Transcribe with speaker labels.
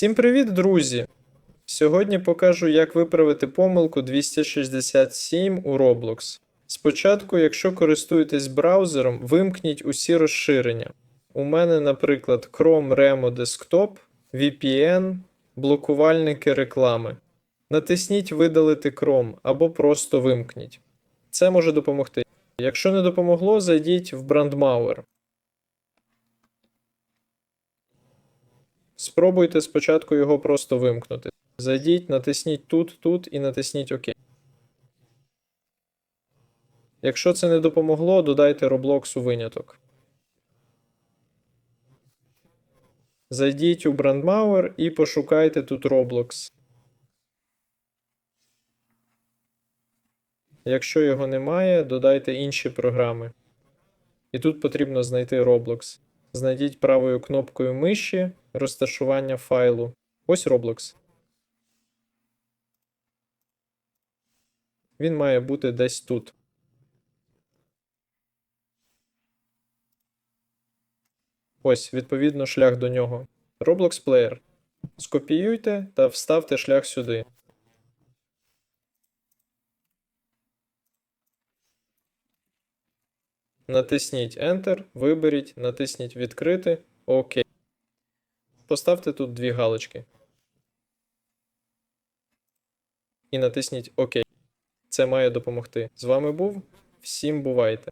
Speaker 1: Всім привіт, друзі! Сьогодні покажу, як виправити помилку 267 у Roblox. Спочатку, якщо користуєтесь браузером, вимкніть усі розширення. У мене, наприклад, Chrome Remo Desktop, VPN, блокувальники реклами. Натисніть Видалити Chrome або просто вимкніть. Це може допомогти. Якщо не допомогло, зайдіть в Brandmauer. Спробуйте спочатку його просто вимкнути. Зайдіть, натисніть тут, тут і натисніть ОК. Якщо це не допомогло, додайте Roblox у виняток. Зайдіть у Brandmauer і пошукайте тут Roblox. Якщо його немає, додайте інші програми. І тут потрібно знайти Roblox. Знайдіть правою кнопкою миші розташування файлу. Ось Roblox. Він має бути десь тут. Ось, відповідно, шлях до нього. Roblox Player. Скопіюйте та вставте шлях сюди. Натисніть Enter, виберіть, натисніть Відкрити. ОК. Поставте тут дві галочки. І натисніть ОК. Це має допомогти. З вами був. Всім бувайте!